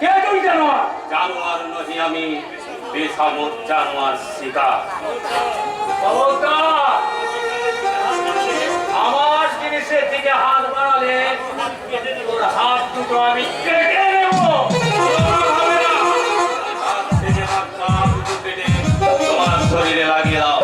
কে তুই জানোয়ার? জানোয়ার নহি আমি বেসামর জানোয়ার শিকার আমার জিনিসের দিকে হাত বাড়ালে তোর হাত দুটো আমি কেটে নেব। শরীরে লাগিয়ে দাও।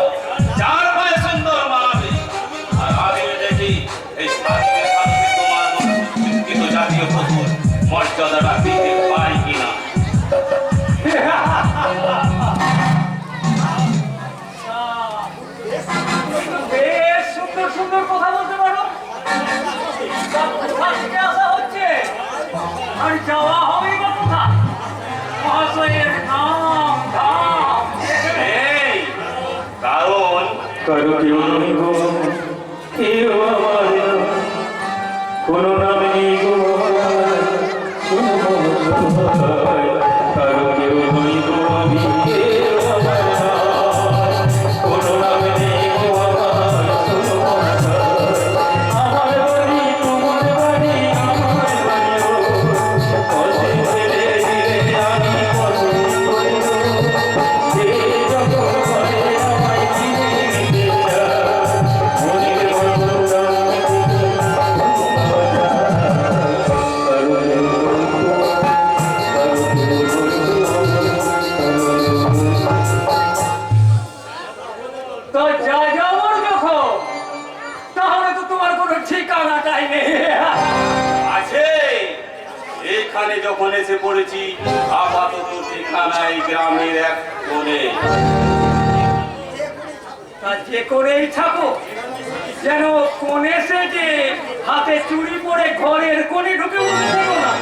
Claro que eu não. আছে। এখানে যখন এসে পড়েছি, আপাতত ঠিকানায় গ্রামের এক কোণে। যে করেই যেন কোণে সে যে হাতে চুরি পরে ঘরের কোণে ঢুকে উঠতে না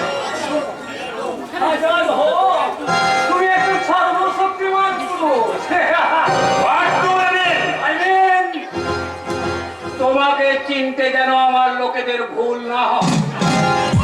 হোক। চিনতে যেন আমার লোকেদের ভুল না হয়।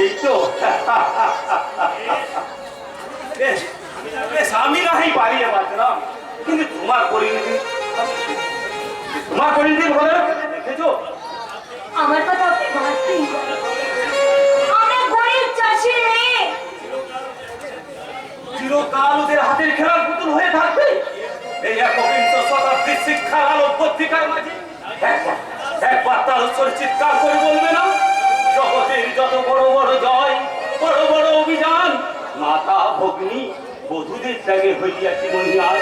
এই হাতের খেলার পুতুল হয়ে থাকবে। এই একবিংশ শতাব্দীর শিক্ষার আলো পত্রিকার মাঝে একবার একবার তার চিৎকার করে বলবে না? যত বড় বড় জয় বড় বড় অভিযান মাতা ভগ্নী বধুদের ত্যাগে হইয়াছি মহিয়াল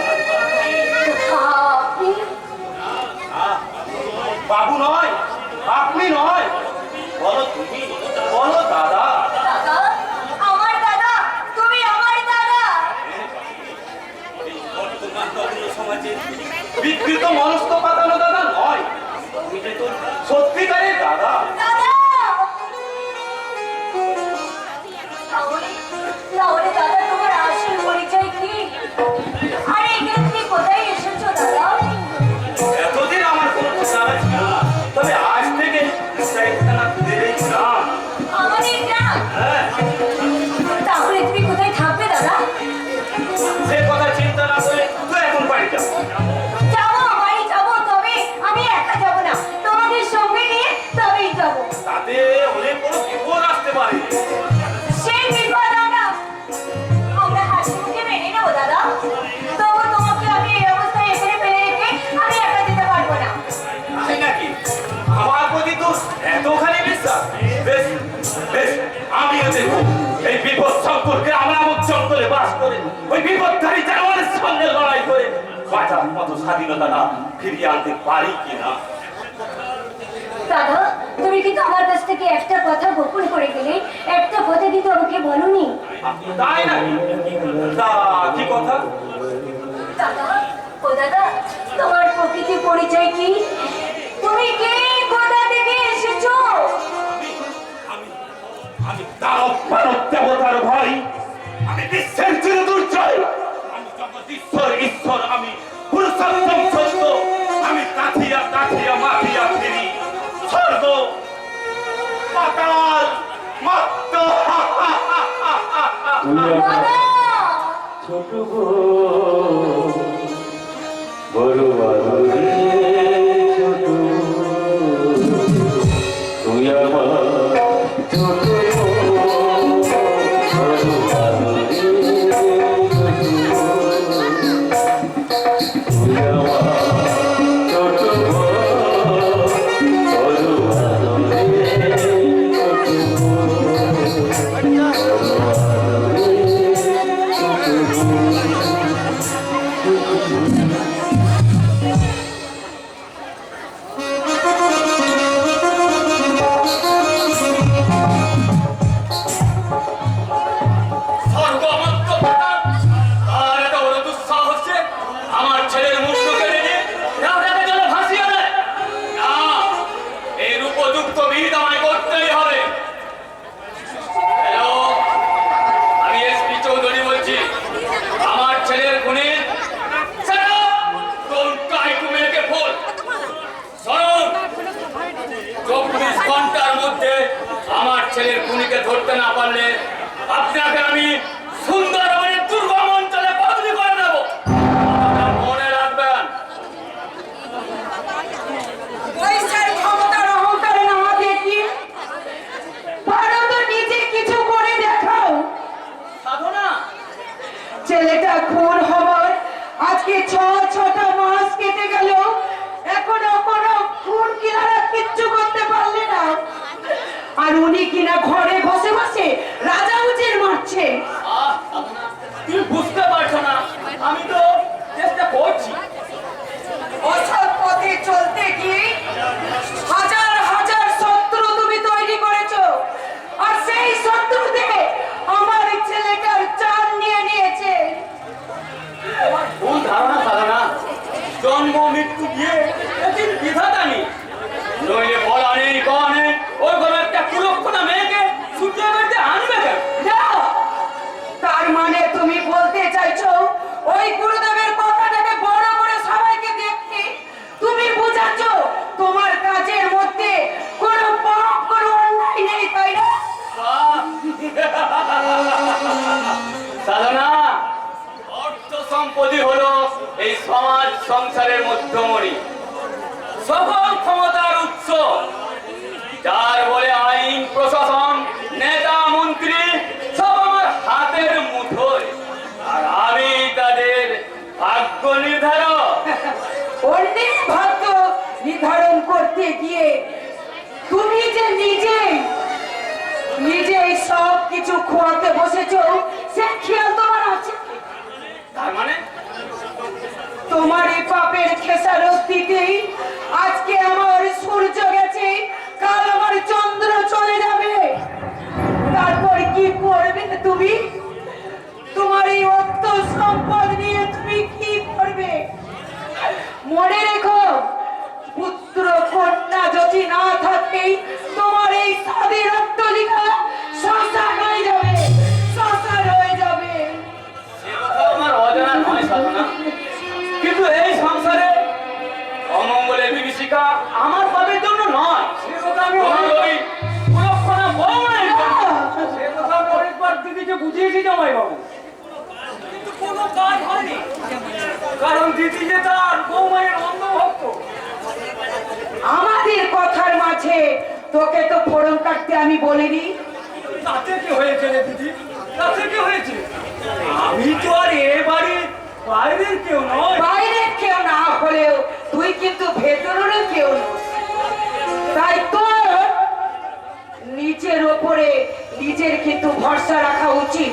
বাবু নয় আপনি নয় বলো তুমি বলো দাদা। বিকৃত মনস্থ পাতানো দাদা। নয়। তুমি যে তোর সত্যিকারে শঙ্কর গ্রাম নামক জঙ্গলে বাস করে ওই বিপদকারী জানোয়ারের সঙ্গে লড়াই করে। বাঁচার মতো স্বাধীনতাটা ফিরিয়ে আনতে পারি কিনা? দাদা তুমি কিন্তু আমার কাছ থেকে একটা কথা গোপন করে গেলে একটা কথা কিন্তু আমাকে বলনি। তাই না কি কথা? দাদা ও দাদা তোমার প্রকৃতি পরিচয় কি? তুমি কে? আমি দানব মানব দেবতার ভাই। আমি বিশ্বের চির দুর্জয়। আমি জগদীশ্বর, ঈশ্বর, আমি পুরুষোত্তম সত্য। আমি কাঠিয়া কাঠিয়া মাঠিয়া ফিরি। স্বর্গ, পাতাল মত্ত ছোট গো বড় ছেলের খুনিকে ধরতে না পারলে আপনাকে আমি সংসারের মধ্যমণি। সকল ক্ষমতার উৎস। যার বলে আইন প্রশাসন নেতা মন্ত্রী সব আমার হাতের মুঠোয়। আর আমি তাদের ভাগ্য নির্ধারক। অন্যের ভাগ্য নির্ধারণ করতে গিয়ে তুমি যে নিজে নিজেই সব কিছু খোয়াতে বসেছো সে খেয়াল তোমার আছে? তার মানে? তোমার পাপের খেসারত দিতেই আজকে আমার সূর্য গেছে, কাল আমার চন্দ্র চলে যাবে। তারপর কি করবে তুমি? বুঝিয়েছি জামাই বাবু। কিন্তু কোনো কাজ হয়নি কারণ দিদি যে তার বৌমায়ের অন্ধভক্ত আমাদের কথার মাঝে তোকে তো ফোড়ন কাটতে আমি বলিনি। তাতে কি হয়েছে রে দিদি? তাতে কি হয়েছে? আমি তো আর এ বাড়ির বাইরের কেউ নয় বাইরের কেউ না হলেও তুই কিন্তু ভেতরেরও কেউ নস। তাই তোর নিচের ওপরে নিজের কিন্তু ভরসা রাখা উচিত।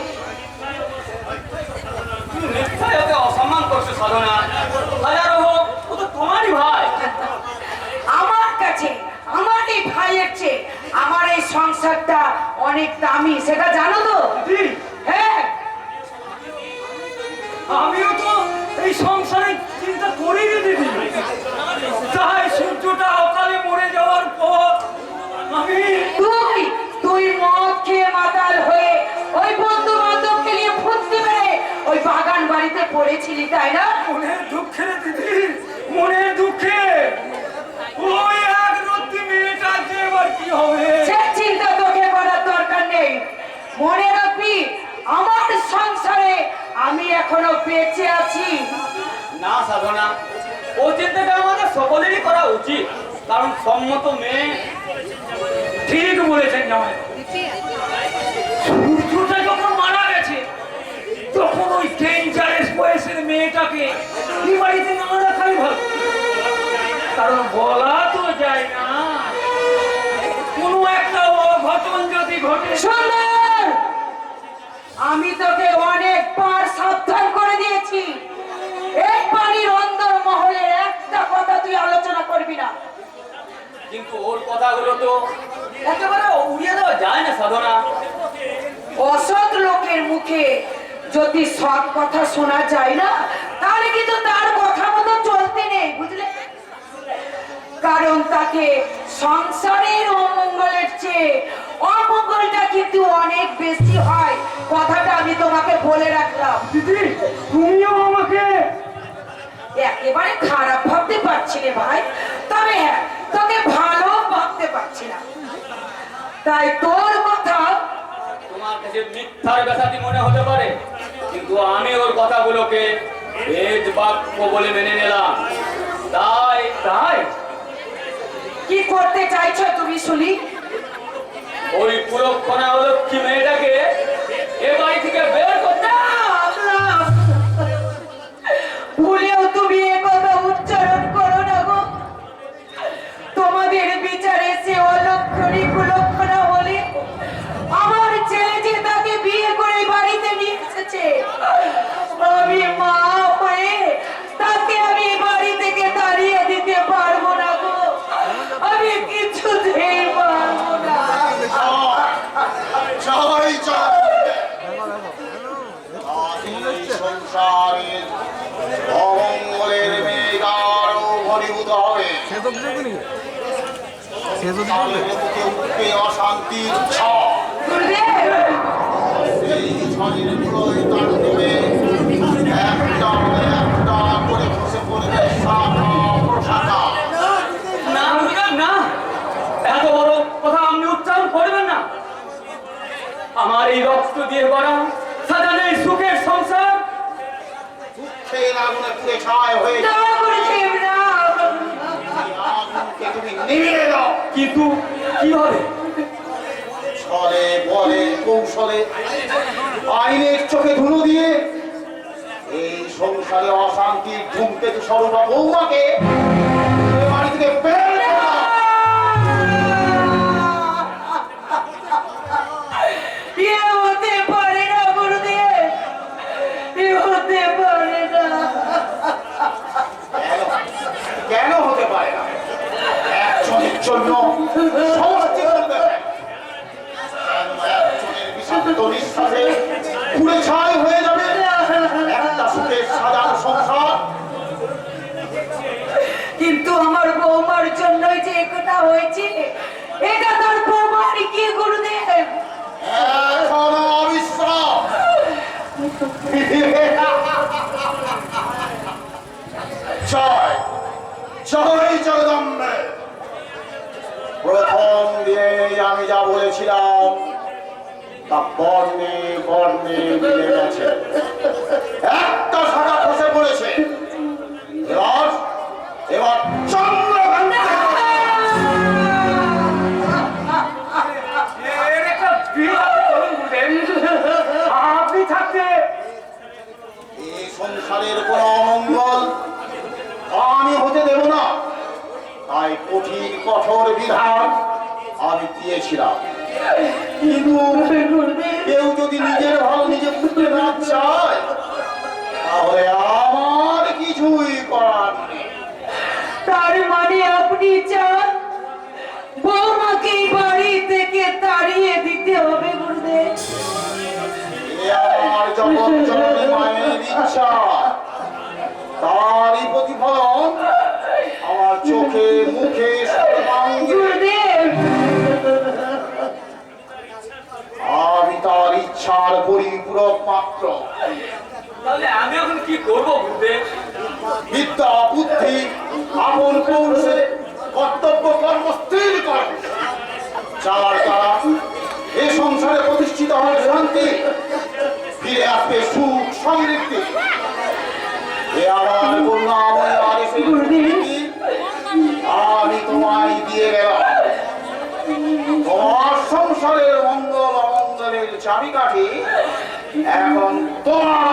অসম্মান করছ সাধনা। হাজারো হোক ও তো তোমারই ভাই। আমার কাছে আমার এই ভাইয়ের চেয়ে আমার এই সংসারটা অনেক দামি সেটা জানো তো? হ্যাঁ। আমিও তো এই সংসারে চিন্তা করিনি দিদি। তাই সূর্যটা অকালে মরে যাওয়ার পর আমি তুই তুই মদ খেয়ে মাতাল হয়ে ওই বন্ধু বান্ধবকে নিয়ে ফুটতে পেরে ওই বাগান বাড়িতে পড়েছিলি তাই না? মনের দুঃখে রে দিদি মনের দুঃখে। ওই এক রত্তি মেয়েটা যে এবার কি হবে? সে চিন্তা তোকে করার দরকার নেই। মনে রাখবি আমার সংসারে আমি এখনও বেঁচে আছি। না সাধনা ও চিন্তাটা আমাদের সকলেরই করা উচিত। কারণ সম্মত মেয়ে ঠিক বলেছেন সূর্যটা যখন মারা গেছে, তখন ওই ডেঞ্জারাস বয়সের মেয়েটাকে এই বাড়িতে না রাখাই ভালো। কারণ বলা তো যায় না, কোনো একটা অঘটন যদি ঘটে আমি তোকে অনেকবার সাবধান করে দিয়েছি। এই বাড়ির অন্দর মহলে একটা কথা তুই আলোচনা করবি না। কিন্তু ওর কথাগুলো তো একেবারে উড়িয়ে দেওয়া যায় না সাধনা। অসৎ লোকের মুখে যদি সৎ কথা শোনা যায় না তাহলে কিন্তু তার কথা মতো চলতে নেই বুঝলে? কারণ তাকে সংসারের অমঙ্গলের চেয়ে অমঙ্গলটা কিন্তু অনেক বেশি হয়। কথাটা আমি তোমাকে বলে রাখলাম। দিদি তুমিও আমাকে একেবারে খারাপ ভাবতে পারছি রে ভাই। তবে হ্যাঁ তোকে ভাবতে পারছি না। তাই তোর কথা তোমার কাছে মিথ্যার ব্যথাটি মনে হতে পারে কিন্তু আমি ওর কথাগুলোকে বেদ বাক্য বলে মেনে নিলাম। তাই তাই। কি করতে চাইছো তুমি শুনি ওই পুরক্ষণা অলক্ষী মেয়েটাকে এ সংসারের অমঙ্গলের মেঘার ঘনীভূত হবে উঠবে অশান্তির একটা একটা করে খসে পড়বে শাখা প্রশাখা না না এত বড় কথা আপনি উচ্চারণ করবেন না। আমার এই রক্ত দিয়ে গড়া দুঃখের আগুনে পুড়ে ছায় হয়ে না গুরুদেব না এই আগুনকে তুমি নিভিয়ে দাও। কিন্তু কি হবে? ছলে বলে কৌশলে আইনের চোখে ধুলো দিয়ে এই সংসারে অশান্তির ধূমকেতু স্বরূপা বৌমাকে বাড়ি থেকে কেন পারে না। একজনের জন্য সমস্ত করতে একজনের বিষাক্ত নিঃশ্বাসে পুড়ে ছাই হয়ে যাবে। একটা সুখের সাজানো সংসার। কিন্তু আমার বৌমার জন্যই যে একথা হয়েছে এটা তোর বৌমার কি গুরুদেব? এখনও অবিশ্রাম। জয় জয় জগদম্বে প্রথম দিয়ে আমি যা বলেছিলাম, তা বর্ণে বর্ণে মিলে গেছে। একটা শাখা খসে পড়েছে এবার এবার চন্দ্রকান্ত কঠিন কঠোর বিধান আমি দিয়েছিলাম। কিন্তু কেউ যদি নিজের ভালো নিজে বুঝতে না চায় তাহলে আমার কিছুই করার তার মানে আপনি চান বৌমাকে এই বাড়ি থেকে তাড়িয়ে দিতে হবে গুরুদেব? আমার মায়ের ইচ্ছা। চোখে মুখে আমি তার ইচ্ছার পরিপূরক মাত্র তাহলে আমি এখন কি করব গুরুদেব বিদ্যা বুদ্ধি আপন পৌরুষে কর্তব্য কর্ম স্থির কর। যার দ্বারা এ সংসারে প্রতিষ্ঠিত হয় শান্তি ফিরে আসবে সুখ সমৃদ্ধি। এ আমার করুণাময় আমি তোমায় দিয়ে গেলাম। সংসারের মঙ্গল অমঙ্গলের চাবিকাঠি এখন তোমার